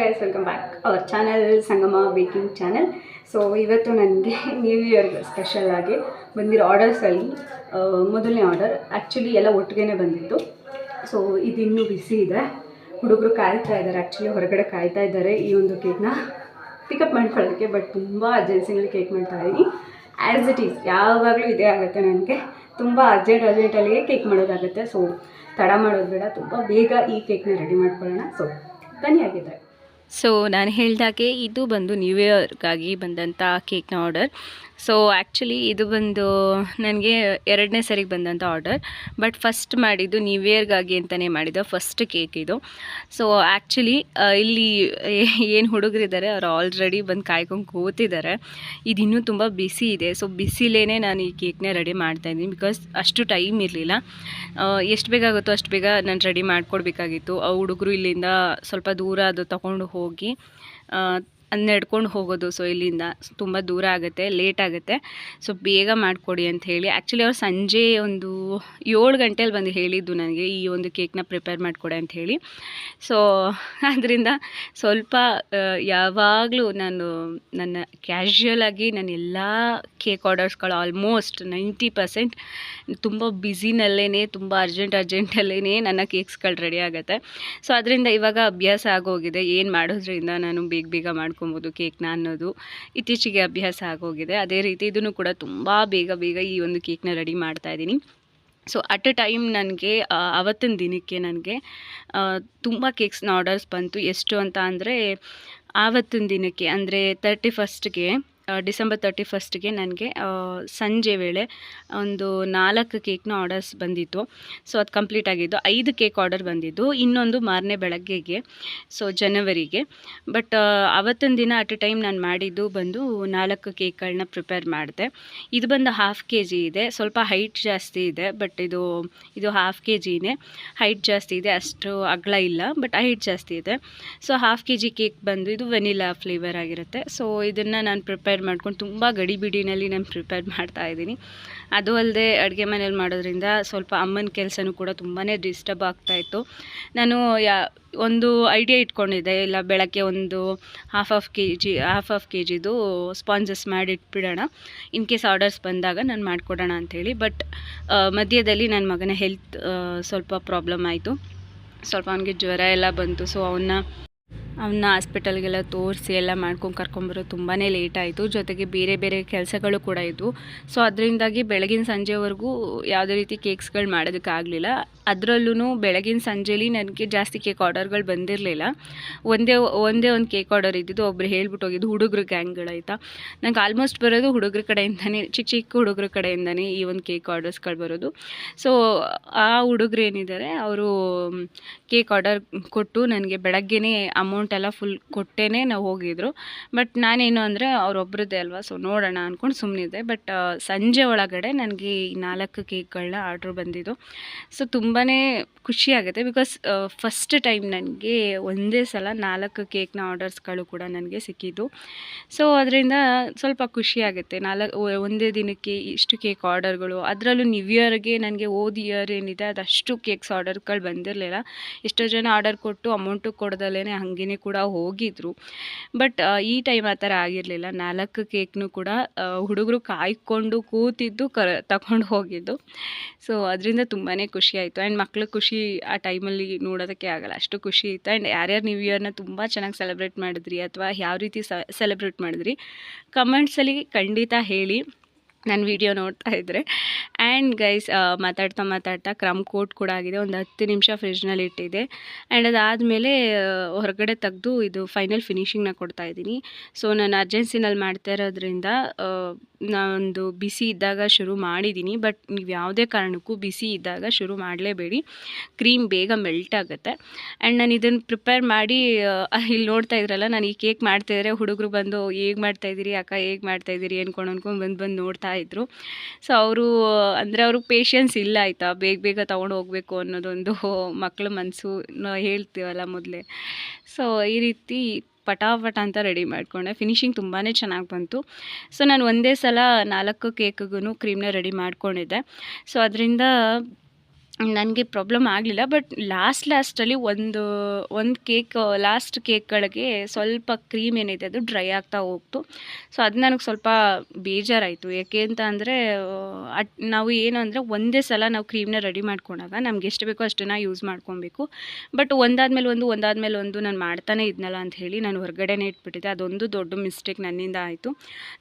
Guys welcome back our channel Sangama baking channel so ಇವತ್ತು ನನಗೆ new year special ಆಗಿ ಬಂದಿರೋ ಆರ್ಡರ್ಸಲ್ಲಿ ಮೊದಲನೇ ಆರ್ಡರ್ ಆ್ಯಕ್ಚುಲಿ ಎಲ್ಲ ಒಟ್ಟಿಗೆ ಬಂದಿತ್ತು. ಸೊ ಇದು ಇನ್ನೂ ಬಿಸಿ ಇದೆ. ಹುಡುಗರು ಕಾಯ್ತಾ ಇದ್ದಾರೆ. ಆ್ಯಕ್ಚುಲಿ ಹೊರಗಡೆ ಕಾಯ್ತಾ ಇದ್ದಾರೆ ಈ ಒಂದು ಕೇಕ್ನ ಪಿಕಪ್ ಮಾಡ್ಕೊಳ್ಳೋದಕ್ಕೆ ಬಟ್ ತುಂಬ ಅರ್ಜೆನ್ಸಿನಲ್ಲಿ ಕೇಕ್ ಮಾಡ್ತಾ ಇದ್ದೀನಿ. ಆ್ಯಸ್ ಇಟ್ ಈಸ್ ಯಾವಾಗಲೂ ಇದೇ ಆಗುತ್ತೆ ನನಗೆ. ತುಂಬ ಅರ್ಜೆಂಟ್ ಅರ್ಜೆಂಟಲ್ಲಿಗೆ ಕೇಕ್ ಮಾಡೋದಾಗುತ್ತೆ. ಸೊ ತಡ ಮಾಡೋದು ಬೇಡ. ತುಂಬ ಬೇಗ ಈ ಕೇಕ್ನ ರೆಡಿ ಮಾಡ್ಕೊಳ್ಳೋಣ. ಸೊ ಬನ್ನಿ ಸೊ ನಾನು ಹೇಳಿದಾಗೆ ಇದು ಬಂದು ನ್ಯೂ ಇಯರ್ಗಾಗಿ ಬಂದಂಥ ಕೇಕ್ನ ಆರ್ಡರ್ ಸೊ ಆ್ಯಕ್ಚುಲಿ ಇದು ಬಂದು ನನಗೆ ಎರಡನೇ ಸರಿಗೆ ಬಂದಂಥ ಆರ್ಡರ್ ಬಟ್ ಫಸ್ಟ್ ಮಾಡಿದ್ದು ನ್ಯೂ ಇಯರ್ಗಾಗಿ ಅಂತಲೇ ಮಾಡಿದ್ದು ಫಸ್ಟ್ ಕೇಕ್ ಇದು. ಸೊ ಆ್ಯಕ್ಚುಲಿ ಇಲ್ಲಿ ಏನು ಹುಡುಗರಿದ್ದಾರೆ ಅವ್ರು ಆಲ್ರೆಡಿ ಬಂದು ಕಾಯ್ಕೊಂಡು ಕೂತಿದ್ದಾರೆ ಇದು ಇನ್ನೂ ತುಂಬ ಬಿಸಿ ಇದೆ. ಸೊ ಬಿಸಿಲೇ ನಾನು ಈ ಕೇಕ್ನ ರೆಡಿ ಮಾಡ್ತಾಯಿದ್ದೀನಿ ಬಿಕಾಸ್ ಅಷ್ಟು ಟೈಮ್ ಇರಲಿಲ್ಲ. ಎಷ್ಟು ಬೇಗ ಆಗುತ್ತೋ ಅಷ್ಟು ಬೇಗ ನಾನು ರೆಡಿ ಮಾಡಿಕೊಡ್ಬೇಕಾಗಿತ್ತು. ಆ ಹುಡುಗರು ಇಲ್ಲಿಂದ ಸ್ವಲ್ಪ ದೂರ ಅದು ತೊಗೊಂಡು ಅದು ನಡ್ಕೊಂಡು ಹೋಗೋದು. ಸೊ ಇಲ್ಲಿಂದ ತುಂಬ ದೂರ ಆಗುತ್ತೆ ಲೇಟ್ ಆಗುತ್ತೆ. ಸೊ ಬೇಗ ಮಾಡಿಕೊಡಿ ಅಂತ ಹೇಳಿ. ಆ್ಯಕ್ಚುಲಿ ಅವ್ರು ಸಂಜೆ ಒಂದು ಏಳು ಗಂಟೆಯಲ್ಲಿ ಬಂದು ಹೇಳಿದ್ದು ನನಗೆ ಈ ಒಂದು ಕೇಕ್ನ ಪ್ರಿಪೇರ್ ಮಾಡಿಕೊಡೆ ಅಂತ ಹೇಳಿ. ಸೊ ಅದರಿಂದ ಸ್ವಲ್ಪ ಯಾವಾಗಲೂ ನಾನು ನನ್ನ ಕ್ಯಾಶುಯಲ್ ಆಗಿ ನಾನು ಎಲ್ಲ ಕೇಕ್ ಆರ್ಡರ್ಸ್ಗಳು ಆಲ್ಮೋಸ್ಟ್ ನೈಂಟಿ ಪರ್ಸೆಂಟ್ ತುಂಬ ಬ್ಯುಸಿನಲ್ಲೇ ತುಂಬ ಅರ್ಜೆಂಟ್ ಅರ್ಜೆಂಟಲ್ಲೇ ನನ್ನ ಕೇಕ್ಸ್ಗಳು ರೆಡಿ ಆಗುತ್ತೆ. ಸೊ ಅದರಿಂದ ಇವಾಗ ಅಭ್ಯಾಸ ಆಗೋಗಿದೆ. ಏನು ಮಾಡೋದ್ರಿಂದ ನಾನು ಬೇಗ ಬೇಗ ಮಾಡ್ಕೊಬೋದು ಕೇಕ್ನ ಅನ್ನೋದು. ಇತ್ತೀಚೆಗೆ ಅಭ್ಯಾಸ ಆಗೋಗಿದೆ. ಅದೇ ರೀತಿ ಇದನ್ನು ಕೂಡ ತುಂಬ ಬೇಗ ಬೇಗ ಈ ಒಂದು ಕೇಕ್ನ ರೆಡಿ ಮಾಡ್ತಾಯಿದ್ದೀನಿ ಸೊ ಅಟ್ ಅ ಟೈಮ್ ನನಗೆ ಅವತ್ತಿನ ದಿನಕ್ಕೆ ನನಗೆ ತುಂಬ ಕೇಕ್ಸ್ನ ಆರ್ಡರ್ಸ್ ಬಂತು. ಎಷ್ಟು ಅಂತ ಅಂದರೆ, ಆವತ್ತಿನ ದಿನಕ್ಕೆ, ಅಂದರೆ ತರ್ಟಿ ಫಸ್ಟ್ಗೆ ಡಿಸೆಂಬರ್ ತರ್ಟಿ ಫಸ್ಟ್ಗೆ ನನಗೆ ಸಂಜೆ ವೇಳೆ ಒಂದು ನಾಲ್ಕು ಕೇಕ್ನ ಆರ್ಡರ್ಸ್ ಬಂದಿತ್ತು. ಸೊ, ಅದು ಕಂಪ್ಲೀಟ್ ಆಗಿದ್ದು ಐದು ಕೇಕ್ ಆರ್ಡರ್ ಬಂದಿದ್ದು. ಇನ್ನೊಂದು ಮಾರನೇ ಬೆಳಗ್ಗೆಗೆ, ಸೊ, ಜನವರಿಗೆ. ಬಟ್ ಅವತ್ತಿನ ದಿನ ಅಟ್ ಎ ಟೈಮ್ ನಾನು ಮಾಡಿದ್ದು ಬಂದು ನಾಲ್ಕು ಕೇಕ್ಗಳನ್ನ ಪ್ರಿಪೇರ್ ಮಾಡಿದೆ. ಇದು ಬಂದು ಹಾಫ್ ಕೆ ಜಿ ಇದೆ. ಸ್ವಲ್ಪ ಹೈಟ್ ಜಾಸ್ತಿ ಇದೆ, ಬಟ್ ಇದು ಇದು ಹಾಫ್ ಕೆ ಜಿನೇ ಹೈಟ್ ಜಾಸ್ತಿ ಇದೆ, ಅಷ್ಟು ಅಗಲ ಇಲ್ಲ, ಬಟ್ ಹೈಟ್ ಜಾಸ್ತಿ ಇದೆ. So, half K G cake ಬಂದು ಇದು ವೆನಿಲಾ ಫ್ಲೇವರ್ ಆಗಿರುತ್ತೆ. ಸೊ, ಇದನ್ನು ನಾನು ಪ್ರಿಪೇರ್ ಮಾಡ್ಕೊಂಡು ತುಂಬ ಗಡಿಬಿಡಿನಲ್ಲಿ ನಾನು ಪ್ರಿಪೇರ್ ಮಾಡ್ತಾ ಇದ್ದೀನಿ. ಅದು ಅಲ್ಲದೆ ಅಡುಗೆ ಮನೇಲಿ ಮಾಡೋದ್ರಿಂದ ಸ್ವಲ್ಪ ಅಮ್ಮನ ಕೆಲಸನೂ ಕೂಡ ತುಂಬಾ ಡಿಸ್ಟರ್ಬ್ ಆಗ್ತಾಯಿತ್ತು ನಾನು ಯಾ, ಒಂದು ಐಡಿಯಾ ಇಟ್ಕೊಂಡಿದ್ದೆ, ಇಲ್ಲ ಬೆಳಗ್ಗೆ ಒಂದು half of K G half of K ಜಿದು ಸ್ಪಾಂಜಸ್ ಮಾಡಿ ಇಟ್ಬಿಡೋಣ ಇನ್ ಕೇಸ್ ಆರ್ಡರ್ಸ್ ಬಂದಾಗ ನಾನು ಮಾಡಿಕೊಡೋಣ ಅಂಥೇಳಿ. ಬಟ್ ಮಧ್ಯದಲ್ಲಿ ನನ್ನ ಮಗನ ಹೆಲ್ತ್ ಸ್ವಲ್ಪ ಪ್ರಾಬ್ಲಮ್ ಆಯಿತು. ಸ್ವಲ್ಪ ಅವನಿಗೆ ಜ್ವರ ಎಲ್ಲ ಬಂತು ಸೊ ಅವನ್ನ ಅವನ್ನ ಹಾಸ್ಪಿಟಲ್ಗೆಲ್ಲ ತೋರಿಸಿ ಎಲ್ಲ ಮಾಡ್ಕೊಂಡು ಕರ್ಕೊಂಬರೋದು ತುಂಬಾ ಲೇಟ್ ಆಯಿತು. ಜೊತೆಗೆ ಬೇರೆ ಬೇರೆ ಕೆಲಸಗಳು ಕೂಡ ಇದ್ವು. ಸೊ ಅದರಿಂದಾಗಿ ಬೆಳಗಿನ ಸಂಜೆವರೆಗೂ ಯಾವುದೇ ರೀತಿ ಕೇಕ್ಸ್ಗಳು ಮಾಡೋದಕ್ಕಾಗಲಿಲ್ಲ. ಅದರಲ್ಲೂ ಬೆಳಗಿನ ಸಂಜೆಲಿ ನನಗೆ ಜಾಸ್ತಿ ಕೇಕ್ ಆರ್ಡರ್ಗಳು ಬಂದಿರಲಿಲ್ಲ. ಒಂದೇ ಒಂದೇ ಒಂದು ಕೇಕ್ ಆರ್ಡರ್ ಇದ್ದಿದ್ದು ಒಬ್ರು ಹೇಳ್ಬಿಟ್ಟು ಹೋಗಿದ್ದು ಹುಡುಗರು ಗ್ಯಾಂಗ್ಗಳಾಯ್ತಾ ನಂಗೆ ಆಲ್ಮೋಸ್ಟ್ ಬರೋದು ಹುಡುಗರ ಕಡೆಯಿಂದನೇ ಚಿಕ್ಕ ಚಿಕ್ಕ ಹುಡುಗರ ಕಡೆಯಿಂದನೇ ಈ ಒಂದು ಕೇಕ್ ಆರ್ಡರ್ಸ್ಗಳು ಬರೋದು. ಸೊ ಆ ಹುಡುಗರು ಏನಿದ್ದಾರೆ, ಅವರು ಕೇಕ್ ಆರ್ಡರ್ ಕೊಟ್ಟು ನನಗೆ ಬೆಳಗ್ಗೆನೇ ಅಮೌಂಟ್ ಎಲ್ಲ ಫುಲ್ ಕೊಟ್ಟೇ ನಾವು ಹೋಗಿದ್ರು. ಬಟ್ ನಾನೇನು ಅಂದರೆ ಅವರೊಬ್ರದ್ದೇ ಅಲ್ವಾ ಸೊ ನೋಡೋಣ ಅಂದ್ಕೊಂಡು ಸುಮ್ಮನಿದ್ದೆ ಬಟ್ ಸಂಜೆ ಒಳಗಡೆ ನನಗೆ ಈ ನಾಲ್ಕು ಕೇಕ್ಗಳನ್ನ ಆರ್ಡ್ರ್ ಬಂದಿದ್ದು. ಸೊ ತುಂಬಾ ಖುಷಿಯಾಗುತ್ತೆ ಬಿಕಾಸ್ ಫಸ್ಟ್ ಟೈಮ್ ನನಗೆ ಒಂದೇ ಸಲ ನಾಲ್ಕು ಕೇಕ್ನ ಆರ್ಡರ್ಸ್ಗಳು ಕೂಡ ನನಗೆ ಸಿಕ್ಕಿದ್ದು. ಸೊ ಅದರಿಂದ ಸ್ವಲ್ಪ ಖುಷಿಯಾಗುತ್ತೆ ನಾಲ್ಕು ಒಂದೇ ದಿನಕ್ಕೆ ಇಷ್ಟು ಕೇಕ್ ಆರ್ಡರ್ಗಳು ಅದರಲ್ಲೂ ನ್ಯೂ ಇಯರ್ಗೆ ನನಗೆ ಓದ್ ಇಯರ್ ಏನಿದೆ, ಅದಷ್ಟು ಕೇಕ್ಸ್ ಆರ್ಡರ್ಗಳು ಬಂದಿರಲಿಲ್ಲ. ಎಷ್ಟೋ ಜನ ಆರ್ಡರ್ ಕೊಟ್ಟು ಅಮೌಂಟು ಕೊಡ್ದಲೇ ಹಾಗೇ ಕೂಡ ಹೋಗಿದ್ರು. ಬಟ್ ಈ ಟೈಮ್ ಆ ಥರ ಆಗಿರಲಿಲ್ಲ. ನಾಲ್ಕು ಕೇಕ್ನು ಕೂಡ ಹುಡುಗರು ಕಾಯ್ಕೊಂಡು ಕೂತಿದ್ದು ಕ ತಗೊಂಡು ಹೋಗಿದ್ದು. ಸೊ ಅದರಿಂದ ತುಂಬಾ ಖುಷಿ ಆಯಿತು. ಆ್ಯಂಡ್ ಮಕ್ಳು ಖುಷಿ ಆ ಟೈಮಲ್ಲಿ ನೋಡೋದಕ್ಕೆ ಆಗಲ್ಲ. ಅಷ್ಟು ಖುಷಿ ಇತ್ತು. ಆ್ಯಂಡ್ ಯಾರ್ಯಾರು ನ್ಯೂ ಇಯರ್ನ ತುಂಬ ಚೆನ್ನಾಗಿ ಸೆಲೆಬ್ರೇಟ್ ಮಾಡಿದ್ರಿ ಅಥವಾ ಯಾವ ರೀತಿ ಸೆಲೆಬ್ರೇಟ್ ಮಾಡಿದ್ರಿ ಕಮೆಂಟ್ಸಲ್ಲಿ ಖಂಡಿತ ಹೇಳಿ. ನನ್ನ ವಿಡಿಯೋ ನೋಡ್ತಾ ಇದ್ದರೆ ಆ್ಯಂಡ್ ಗೈಸ್ ಮಾತಾಡ್ತಾ ಮಾತಾಡ್ತಾ ಕ್ರಮ್ ಕೋಟ್ ಕೂಡ ಆಗಿದೆ. ಒಂದು ಹತ್ತು ನಿಮಿಷ ಫ್ರಿಜ್ನಲ್ಲಿ ಇಟ್ಟಿದೆ. ಆ್ಯಂಡ್ ಅದಾದಮೇಲೆ ಹೊರಗಡೆ ತೆಗೆದು ಇದು ಫೈನಲ್ ಫಿನಿಷಿಂಗ್ನ ಕೊಡ್ತಾ ಇದ್ದೀನಿ. ಸೊ ನಾನು ಅರ್ಜೆನ್ಸಿನಲ್ಲಿ ಮಾಡ್ತಾ ಇರೋದ್ರಿಂದ ನಾನೊಂದು ಬಿಸಿ ಇದ್ದಾಗ ಶುರು ಮಾಡಿದ್ದೀನಿ. ಬಟ್ ನೀವು ಯಾವುದೇ ಕಾರಣಕ್ಕೂ ಬಿಸಿ ಇದ್ದಾಗ ಶುರು ಮಾಡಲೇಬೇಡಿ. ಕ್ರೀಮ್ ಬೇಗ ಮೆಲ್ಟ್ ಆಗುತ್ತೆ. ಆ್ಯಂಡ್ ನಾನು ಇದನ್ನು ಪ್ರಿಪೇರ್ ಮಾಡಿ ಇಲ್ಲಿ ನೋಡ್ತಾ ಇದ್ರಲ್ಲ, ನಾನು ಈ ಕೇಕ್ ಮಾಡ್ತಾಯಿದ್ರೆ ಹುಡುಗರು ಬಂದು, ಹೇಗೆ ಮಾಡ್ತಾಯಿದ್ದೀರಿ ಅಕ್ಕ? ಹೇಗೆ ಮಾಡ್ತಾಯಿದ್ದೀರಿ ಅಂದ್ಕೊಂಡು ಅಂದ್ಕೊಂಡು ಬಂದು ಬಂದು ನೋಡ್ತಾ ಇದ್ದರು ಸೊ ಅವರು, ಅಂದರೆ ಅವ್ರಿಗೆ ಪೇಷನ್ಸ್ ಇಲ್ಲ ಆಯಿತಾ? ಬೇಗ ಬೇಗ ತೊಗೊಂಡು ಹೋಗಬೇಕು ಅನ್ನೋದೊಂದು ಮಕ್ಕಳ ಮನಸ್ಸು ಹೇಳ್ತೀವಲ್ಲ ಮೊದಲೇ. ಸೊ ಈ ರೀತಿ ಪಟಾಪಟ ಅಂತ ರೆಡಿ ಮಾಡಿಕೊಂಡೆ. ಫಿನಿಶಿಂಗ್ ತುಂಬಾ ಚೆನ್ನಾಗಿ ಬಂತು. ಸೊ ನಾನು ಒಂದೇ ಸಲ ನಾಲ್ಕು ಕೇಕ್ಗೂ ಕ್ರೀಮ್ನ ರೆಡಿ ಮಾಡ್ಕೊಂಡಿದ್ದೆ. ಸೊ ಅದರಿಂದ ನನಗೆ ಪ್ರಾಬ್ಲಮ್ ಆಗಲಿಲ್ಲ ಬಟ್ ಲಾಸ್ಟ್ ಲಾಸ್ಟಲ್ಲಿ ಒಂದು ಒಂದು ಕೇಕ್ ಲಾಸ್ಟ್ ಕೇಕ್ಗಳಿಗೆ ಸ್ವಲ್ಪ ಕ್ರೀಮ್ ಏನಿದೆ ಅದು ಡ್ರೈ ಆಗ್ತಾ ಹೋಗ್ತು. ಸೊ ಅದು ನನಗೆ ಸ್ವಲ್ಪ ಬೇಜಾರಾಯಿತು. ಯಾಕೆ ಅಂತ ಅಂದರೆ, ಅಟ್, ನಾವು ಏನು ಅಂದರೆ ಒಂದೇ ಸಲ ನಾವು ಕ್ರೀಮ್ನ ರೆಡಿ ಮಾಡ್ಕೊಂಡಾಗ ನಮ್ಗೆ ಎಷ್ಟು ಬೇಕೋ ಅಷ್ಟನ್ನು ಯೂಸ್ ಮಾಡ್ಕೊಬೇಕು. ಬಟ್ ಒಂದಾದ್ಮೇಲೆ ಒಂದು ಒಂದಾದ್ಮೇಲೆ ಒಂದು ನಾನು ಮಾಡ್ತಾನೆ ಇದ್ನಲ್ಲ ಅಂತ ಹೇಳಿ ನಾನು ಹೊರಗಡೆನೇ ಇಟ್ಬಿಟ್ಟಿದ್ದೆ. ಅದೊಂದು ದೊಡ್ಡ ಮಿಸ್ಟೇಕ್ ನನ್ನಿಂದ ಆಯಿತು.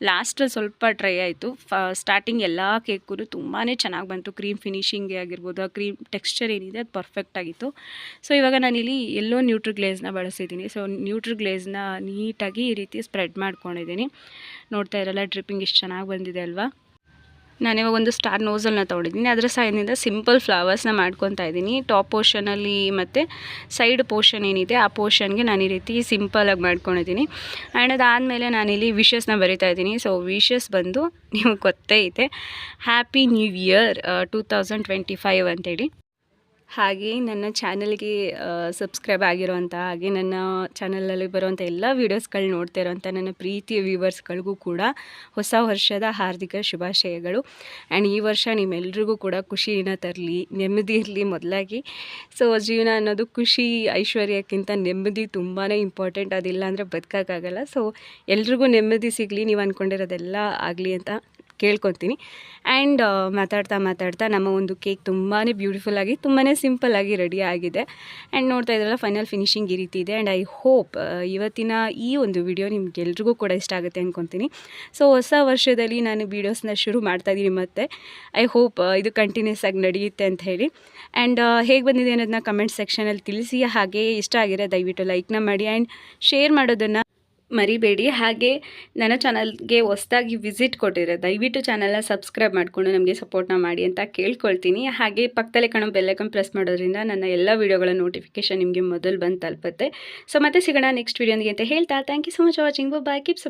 ಲಾಸ್ಟಲ್ಲಿ ಸ್ವಲ್ಪ ಟ್ರೈ ಆಯಿತು. ಫ ಸ್ಟಾರ್ಟಿಂಗ್ ಎಲ್ಲ ಕೇಕ್ಗೂ ತುಂಬಾ ಚೆನ್ನಾಗಿ ಬಂತು. ಕ್ರೀಮ್ ಫಿನಿಶಿಂಗ್ ಆಗಿರ್ಬೋದು, ಆ ಕ್ರೀಮ್ ಟೆಕ್ಸ್ಚರ್ ಏನಿದೆ, ಅದು ಪರ್ಫೆಕ್ಟ್ ಆಗಿತ್ತು. ಸೊ ಇವಾಗ ನಾನಿಲ್ಲಿ ಎಲ್ಲೋ ನ್ಯೂಟ್ರಿ ಗ್ಲೇಸ್ನ ಬಳಸಿದ್ದೀನಿ. ಸೊ ನ್ಯೂಟ್ರಿ ಗ್ಲೇಸ್ನ ನೀಟಾಗಿ ಈ ರೀತಿ ಸ್ಪ್ರೆಡ್ ಮಾಡ್ಕೊಂಡಿದ್ದೀನಿ. ನೋಡ್ತಾ ಇರಲ್ಲ ಡ್ರಿಪ್ಪಿಂಗ್ ಇಷ್ಟು ಚೆನ್ನಾಗಿ ಬಂದಿದೆ ಅಲ್ವಾ? ನಾನಿವಾಗ ಒಂದು ಸ್ಟಾರ್ ನೋಸಲ್ನ ತೊಗೊಂಡಿದ್ದೀನಿ. ಅದರ ಸೈಡ್ನಿಂದ ಸಿಂಪಲ್ ಫ್ಲವರ್ಸ್ನ ಮಾಡ್ಕೊತಾ ಇದ್ದೀನಿ. ಟಾಪ್ ಪೋರ್ಷನಲ್ಲಿ ಮತ್ತು ಸೈಡ್ ಪೋರ್ಷನ್ ಏನಿದೆ, ಆ ಪೋರ್ಷನ್ಗೆ ನಾನು ಈ ರೀತಿ ಸಿಂಪಲಾಗಿ ಮಾಡ್ಕೊಂಡಿದ್ದೀನಿ. ಆ್ಯಂಡ್ ಅದಾದಮೇಲೆ ನಾನಿಲ್ಲಿ ವಿಶಸ್ನ ಬರಿತಾ ಇದ್ದೀನಿ. ಸೊ ವಿಷಸ್ ಬಂದು ನಿಮಗೆ ಗೊತ್ತೇ ಇದೆ. Happy new year two thousand twenty five ಅಂತೇಳಿ. ಹಾಗೆ ನನ್ನ ಚಾನಲ್ಗೆ ಸಬ್ಸ್ಕ್ರೈಬ್ ಆಗಿರೋಂಥ ಹಾಗೆ ನನ್ನ ಚಾನಲಲ್ಲಿ ಬರುವಂಥ ಎಲ್ಲ ವೀಡಿಯೋಸ್ಗಳು ನೋಡ್ತಾ ಇರೋಂಥ ನನ್ನ ಪ್ರೀತಿಯ ವ್ಯೂವರ್ಸ್ಗಳಿಗೂ ಕೂಡ ಹೊಸ ವರ್ಷದ ಹಾರ್ದಿಕ ಶುಭಾಶಯಗಳು. ಆ್ಯಂಡ್ ಈ ವರ್ಷ ನಿಮ್ಮೆಲ್ರಿಗೂ ಕೂಡ ಖುಷಿನ ತರಲಿ, ನೆಮ್ಮದಿ ಇರಲಿ ಮೊದಲಾಗಿ. ಸೊ ಜೀವನ ಅನ್ನೋದು ಖುಷಿ, ಐಶ್ವರ್ಯಕ್ಕಿಂತ ನೆಮ್ಮದಿ ತುಂಬಾ ಇಂಪಾರ್ಟೆಂಟ್ ಅದಿಲ್ಲ ಅಂದರೆ ಬದುಕೋಕ್ಕಾಗಲ್ಲ. ಸೊ ಎಲ್ರಿಗೂ ನೆಮ್ಮದಿ ಸಿಗಲಿ, ನೀವು ಅಂದ್ಕೊಂಡಿರೋದೆಲ್ಲ ಆಗಲಿ ಅಂತ ಕೇಳ್ಕೊತೀನಿ ಆ್ಯಂಡ್ ಮಾತಾಡ್ತಾ ಮಾತಾಡ್ತಾ ನಮ್ಮ ಒಂದು ಕೇಕ್ ತುಂಬಾ ಬ್ಯೂಟಿಫುಲ್ಲಾಗಿ ತುಂಬಾ ಸಿಂಪಲ್ಲಾಗಿ ರೆಡಿ ಆಗಿದೆ. ಆ್ಯಂಡ್ ನೋಡ್ತಾ ಇದ್ರಲ್ಲ ಫೈನಲ್ ಫಿನಿಶಿಂಗ್ ಈ ರೀತಿ ಇದೆ. ಆ್ಯಂಡ್ ಐ ಹೋಪ್ ಇವತ್ತಿನ ಈ ಒಂದು ವಿಡಿಯೋ ನಿಮ್ಗೆಲ್ರಿಗೂ ಕೂಡ ಇಷ್ಟ ಆಗುತ್ತೆ ಅಂದ್ಕೊತೀನಿ ಸೊ ಹೊಸ ವರ್ಷದಲ್ಲಿ ನಾನು ವೀಡಿಯೋಸ್ನ ಶುರು ಮಾಡ್ತಾ ಇದ್ದೀನಿ ಮತ್ತೆ. ಐ ಹೋಪ್ ಇದು ಕಂಟಿನ್ಯೂಸ್ ಆಗಿ ನಡೆಯುತ್ತೆ ಅಂತ ಹೇಳಿ. ಆ್ಯಂಡ್ ಹೇಗೆ ಬಂದಿದೆ ಅನ್ನೋದನ್ನ ಕಮೆಂಟ್ ಸೆಕ್ಷನಲ್ಲಿ ತಿಳಿಸಿ. ಹಾಗೆ ಇಷ್ಟ ಆಗಿರೋ ದಯವಿಟ್ಟು ಲೈಕ್ನ ಮಾಡಿ. ಆ್ಯಂಡ್ ಶೇರ್ ಮಾಡೋದನ್ನು ಮರಿಬೇಡಿ. ಹಾಗೆ ನನ್ನ ಚಾನಲ್ಗೆ ಹೊಸ್ದಾಗಿ ವಿಸಿಟ್ ಕೊಟ್ಟಿದ್ರೆ ದಯವಿಟ್ಟು ಚಾನಲ್ನ ಸಬ್ಸ್ಕ್ರೈಬ್ ಮಾಡಿಕೊಂಡು ನಮಗೆ ಸಪೋರ್ಟ್ನ ಮಾಡಿ ಅಂತ ಕೇಳ್ಕೊಳ್ತೀನಿ. ಹಾಗೆ ಪಕ್ಕದಲ್ಲೇ ಕಾಣೋ ಬೆಲ್ಲೈಕನ್ ಪ್ರೆಸ್ ಮಾಡೋದ್ರಿಂದ ನನ್ನ ಎಲ್ಲ ವೀಡಿಯೋಗಳ ನೋಟಿಫಿಕೇಶನ್ ನಿಮಗೆ ಮೊದಲು ಬಂದು ತಲುಪುತ್ತೆ. ಸೊ, ಮತ್ತೆ ಸಿಗೋಣ ನೆಕ್ಸ್ಟ್ ವೀಡಿಯೋನಿಗೆ ಅಂತ ಹೇಳ್ತಾ. Thank you so much watching. Bye keep